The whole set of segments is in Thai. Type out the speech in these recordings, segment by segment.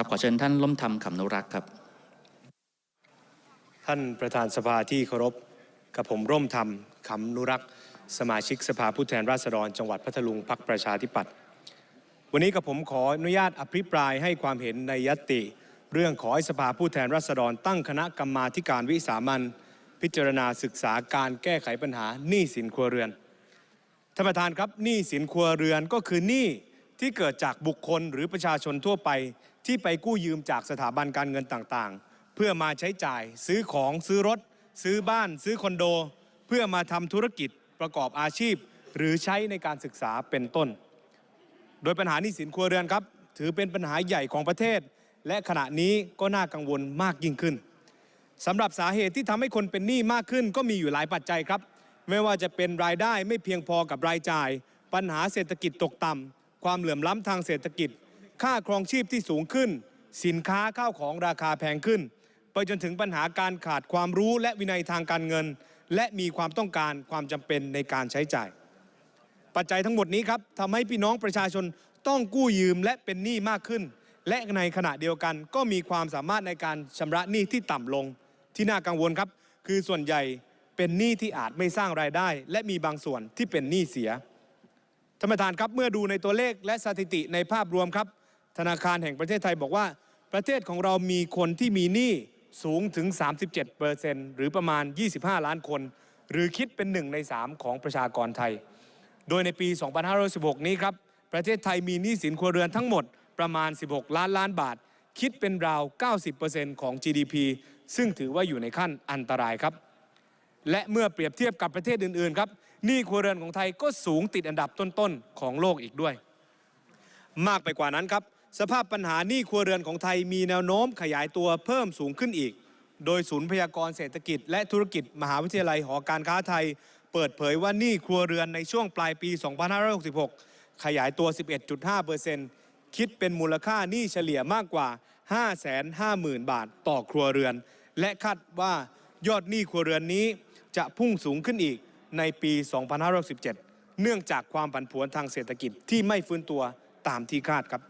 ครับขอเชิญท่านล้มธรรมขำนุรักษ์ครับ ท่านประธานสภาที่เคารพกับผมร่มธรรมขำนุรักษ์ สมาชิกสภาผู้แทนราษฎร จังหวัดพัทลุงพักประชาธิปัตย์วันนี้กับผมขออนุญาตอภิปรายให้ความเห็นในยติ เรื่องขอให้สภาผู้แทนราษฎร ตั้งคณะกรรมาการวิสามันพิจารณาศึกษาการแก้ไขปัญหาหนี้สินครัวเรือนท่านประธานครับหนี้สินครัวเรือนก็คือหนี้ที่เกิดจากบุคคลหรือประชาชนทั่วไป ที่ไปกู้ยืมจากสถาบันการเงินต่างๆ เพื่อมาใช้จ่ายซื้อของซื้อรถ ซื้อบ้าน ซื้อคอนโด เพื่อมาทำธุรกิจประกอบอาชีพ หรือใช้ในการศึกษาเป็นต้น โดยปัญหาหนี้สินครัวเรือนครับ ถือเป็นปัญหาใหญ่ของประเทศ และขณะนี้ก็น่ากังวลมากยิ่งขึ้นสำหรับสาเหตุที่ทำให้คนเป็นหนี้มากขึ้น ก็มีอยู่หลายปัจจัยครับ ไม่ว่าจะเป็นรายได้ไม่เพียงพอกับรายจ่าย ปัญหาเศรษฐกิจตกต่ำความเหลื่อมล้ำทางเศรษฐกิจ ค่าครองชีพที่สูงขึ้น สินค้าข้าวของราคาแพงขึ้น ไปจนถึงปัญหาการขาดความรู้และวินัยทางการเงิน และมีความต้องการความจำเป็นในการใช้จ่าย ปัจจัยทั้งหมดนี้ครับทำให้พี่น้องประชาชนต้องกู้ยืมและเป็นหนี้มากขึ้น และในขณะเดียวกันก็มีความสามารถในการชำระหนี้ที่ต่ำลง ที่น่ากังวลครับ คือส่วนใหญ่เป็นหนี้ที่อาจไม่สร้างรายได้ และมีบางส่วนที่เป็นหนี้เสียท่านประธานครับเมื่อดูในตัวเลขและสถิติในภาพรวมครับ ธนาคารแห่งประเทศไทยบอกว่า ประเทศของเรามีคนที่มีหนี้สูงถึง 37%หรือประมาณ 25 ล้านคน หรือคิดเป็นหนึ่งใน 3 ของประชากรไทย โดยในปี 2516 นี้ครับ ประเทศไทยมีหนี้สินครัวเรือนทั้งหมดประมาณ 16 ล้านล้านบาท คิดเป็นราว 90%ของ GDP ซึ่งถือว่าอยู่ในขั้นอันตรายครับ และเมื่อเปรียบเทียบกับประเทศอื่น ๆ ครับหนี้ครัวเรือนของไทยก็สูงติดอันดับต้น ๆ ของโลกอีกด้วย มากไปกว่านั้นครับ สภาพปัญหาหนี้ครัวเรือนของไทยมีแนวโน้มขยายตัวเพิ่มสูงขึ้นอีก โดยศูนย์พยากรเศรษฐกิจ และธุรกิจมหาวิทยาลัยหอการค้าไทย เปิดเผยว่าหนี้ครัวเรือนในช่วงปลายปี 2566 ขยายตัว 11.5%คิดเป็นมูลค่าหนี้เฉลี่ยมากกว่า 550,000 บาทต่อครัวเรือน และคาดว่ายอดหนี้ครัวเรือนนี้จะพุ่งสูงขึ้นอีกในปี 2567 เนื่องจากความผันผวนทางเศรษฐกิจที่ไม่ฟื้นตัวตามที่คาดครับ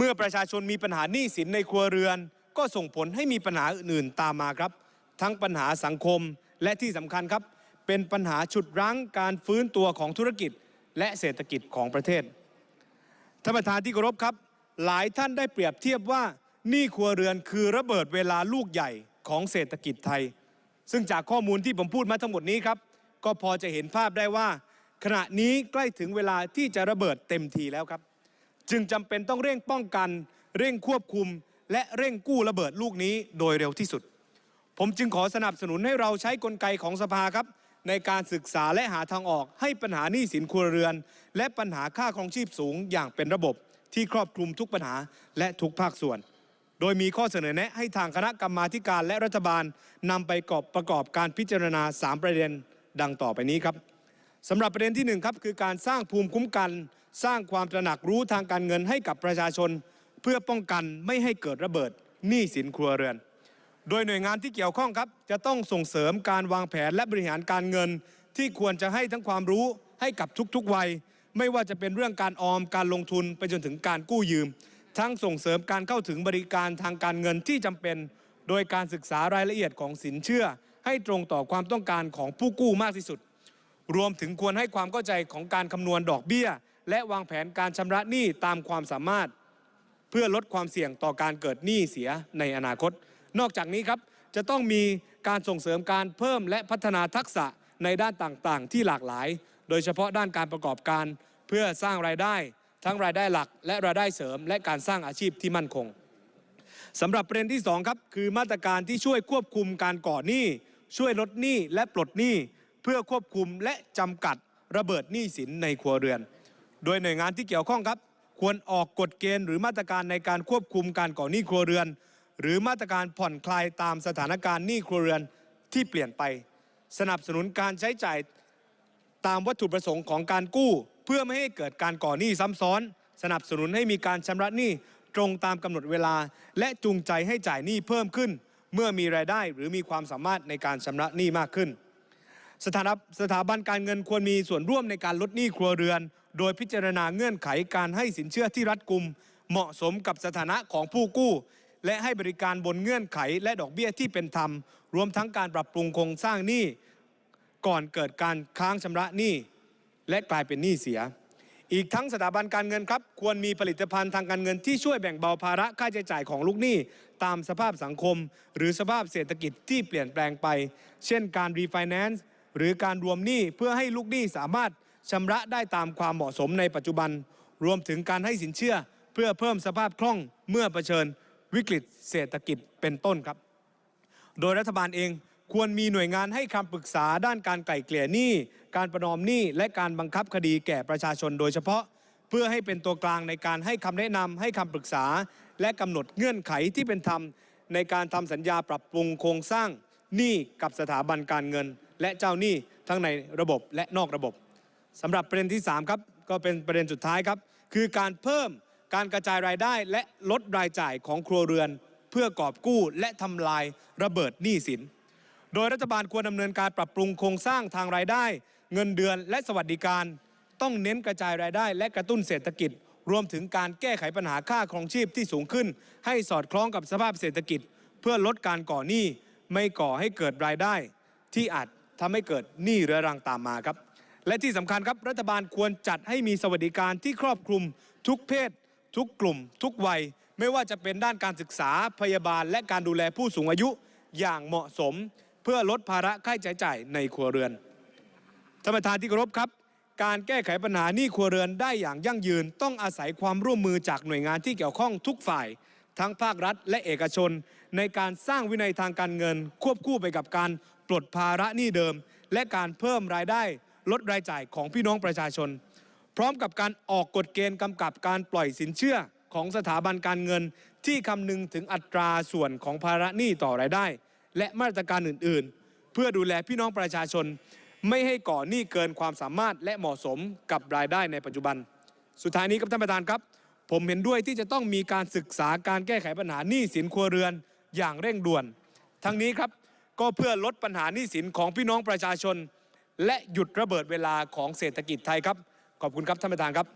เมื่อประชาชนมีปัญหาหนี้สินในครัวเรือน ก็ส่งผลให้มีปัญหาอื่นๆตามมาครับ ทั้งปัญหาสังคมและที่สำคัญครับ เป็นปัญหาฉุดรั้งการฟื้นตัวของธุรกิจและเศรษฐกิจของประเทศท่านประธานที่เคารพครับ หลายท่านได้เปรียบเทียบว่าหนี้ครัวเรือนคือระเบิดเวลาลูกใหญ่ของเศรษฐกิจไทย ซึ่งจากข้อมูลที่ผมพูดมาทั้งหมดนี้ครับ ก็พอจะเห็นภาพได้ว่า ขณะนี้ใกล้ถึงเวลาที่จะระเบิดเต็มทีแล้วครับ จึงจำเป็นต้องเร่งป้องกัน เร่งควบคุม และเร่งกู้ระเบิดลูกนี้โดยเร็วที่สุด ผมจึงขอสนับสนุนให้เราใช้กลไกของสภาครับ ในการศึกษาและหาทางออกให้ปัญหาหนี้สินครัวเรือน และปัญหาค่าครองชีพสูงอย่างเป็นระบบที่ครอบคลุมทุกปัญหาและทุกภาคส่วน โดยมีข้อเสนอแนะให้ทางคณะกรรมาการและรัฐบาลนำไปกอบประกอบการพิจารณา 3 ประเด็นดังต่อไปนี้ครับสำหรับประเด็นที่หนึ่งครับคือการสร้างภูมิคุ้มกัน สร้างความตระหนักรู้ทางการเงินให้กับประชาชน เพื่อป้องกันไม่ให้เกิดระเบิดหนี้สินครัวเรือน โดยหน่วยงานที่เกี่ยวข้องครับ จะต้องส่งเสริมการวางแผนและบริหารการเงิน ที่ควรจะให้ทั้งความรู้ให้กับทุกๆวัย ไม่ว่าจะเป็นเรื่องการออมการลงทุนไปจนถึงการกู้ยืม ทั้งส่งเสริมการเข้าถึงบริการทางการเงินที่จำเป็น โดยการศึกษารายละเอียดของสินเชื่อ ให้ตรงต่อความต้องการของผู้กู้มากที่สุด รวมถึงควรให้ความเข้าใจของการคำนวณดอกเบี้ย และวางแผนการชำระหนี้ตามความสามารถ เพื่อลดความเสี่ยงต่อการเกิดหนี้เสียในอนาคต นอกจากนี้ครับจะต้องมีการส่งเสริมการเพิ่มและพัฒนาทักษะในด้านต่างๆ ที่หลากหลาย โดยเฉพาะด้านการประกอบการ เพื่อสร้างรายได้ ทั้งรายได้หลัก และรายได้เสริม และการสร้างอาชีพที่มั่นคงสำหรับประเด็นที่2ครับคือมาตรการที่ช่วยควบคุมการก่อหนี้ ช่วยลดหนี้และปลดหนี้ เพื่อควบคุมและจำกัดระเบิดหนี้สินในครัวเรือน โดยหน่วยงานที่เกี่ยวข้องครับ ควรออกกฎเกณฑ์หรือมาตรการในการควบคุมการก่อหนี้ครัวเรือน หรือมาตรการผ่อนคลายตามสถานการณ์หนี้ครัวเรือนที่เปลี่ยนไป สนับสนุนการใช้จ่ายตามวัตถุประสงค์ของการกู้ เพื่อไม่ให้เกิดการก่อหนี้ซ้ำซ้อน สนับสนุนให้มีการชำระหนี้ตรงตามกำหนดเวลา และจูงใจให้จ่ายหนี้เพิ่มขึ้น เมื่อมีรายได้หรือมีความสามารถในการชำระหนี้มากขึ้น สถานสถาบันการเงินควรมีส่วนร่วมในการลดหนี้ครัวเรือน โดยพิจารณาเงื่อนไขการให้สินเชื่อที่รัดกุม เหมาะสมกับสถานะของผู้กู้ และให้บริการบนเงื่อนไขและดอกเบี้ยที่เป็นธรรม รวมทั้งการปรับปรุงโครงสร้างหนี้ก่อนเกิดการค้างชำระหนี้และกลายเป็นหนี้เสีย อีกทั้งสถาบันการเงินครับ ควรมีผลิตภัณฑ์ทางการเงินที่ช่วยแบ่งเบาภาระค่าใช้จ่ายของลูกหนี้ ตามสภาพสังคม หรือสภาพเศรษฐกิจที่เปลี่ยนแปลงไป เช่นการรีไฟแนนซ์ หรือการรวมหนี้เพื่อให้ลูกหนี้สามารถชำระได้ตามความเหมาะสมในปัจจุบัน รวมถึงการให้สินเชื่อเพื่อเพิ่มสภาพคล่องเมื่อเผชิญวิกฤตเศรษฐกิจเป็นต้นครับ โดยรัฐบาลเองควรมีหน่วยงานให้คำปรึกษาด้านการไกล่เกลี่ยหนี้ การประนอมหนี้และการบังคับคดีแก่ประชาชนโดยเฉพาะ เพื่อให้เป็นตัวกลางในการให้คำแนะนำให้คำปรึกษา และกำหนดเงื่อนไขที่เป็นธรรม ในการทำสัญญาปรับปรุงโครงสร้างหนี้กับสถาบันการเงิน และเจ้าหนี้ทั้งในระบบและนอกระบบสำหรับประเด็นที่ 3 ครับ ก็เป็นประเด็นสุดท้ายครับ คือการเพิ่มการกระจายรายได้และลดรายจ่ายของครัวเรือน เพื่อกอบกู้และทำลายระเบิดหนี้สิน โดยรัฐบาลควรดำเนินการปรับปรุงโครงสร้างทางรายได้ เงินเดือนและสวัสดิการ ต้องเน้นกระจายรายได้ และกระตุ้นเศรษฐกิจ รวมถึงการแก้ไขปัญหาค่าครองชีพที่สูงขึ้น ให้สอดคล้องกับสภาพเศรษฐกิจ เพื่อลดการก่อหนี้ไม่ก่อให้เกิดรายได้ที่อาจ ทำให้เกิดหนี้เรื้อรังตามมาครับ และที่สำคัญครับรัฐบาลควรจัดให้มีสวัสดิการที่ครอบคลุมทุกเพศ ทุกกลุ่ม ทุกวัย ไม่ว่าจะเป็นด้านการศึกษาพยาบาล และการดูแลผู้สูงอายุอย่างเหมาะสม เพื่อลดภาระค่าใช้จ่ายในครัวเรือนท่านประธานที่เคารพครับ การแก้ไขปัญหาหนี้ครัวเรือนได้อย่างยั่งยืน ต้องอาศัยความร่วมมือจากหน่วยงานที่เกี่ยวข้องทุกฝ่าย ทั้งภาครัฐและเอกชน ในการสร้างวินัยทางการเงิน ควบคู่ไปกับการ ปลดภาระหนี้เดิม และการเพิ่มรายได้ลดรายจ่ายของพี่น้องประชาชน พร้อมกับการออกกฎเกณฑ์กำกับการปล่อยสินเชื่อของสถาบันการเงินที่คำนึงถึงอัตราส่วนของภาระหนี้ต่อรายได้ และมาตรการอื่นๆ เพื่อดูแลพี่น้องประชาชน ไม่ให้ก่อหนี้เกินความสามารถและเหมาะสมกับรายได้ในปัจจุบัน สุดท้ายนี้ครับท่านประธานครับ ผมเห็นด้วยที่จะต้องมีการศึกษาการแก้ไขปัญหาหนี้สินครัวเรือนอย่างเร่งด่วน ทั้งนี้ครับ ก็เพื่อลดปัญหาหนี้สินของพี่น้องประชาชน และหยุดระเบิดเวลาของเศรษฐกิจไทยครับ ขอบคุณครับท่านประธานครับ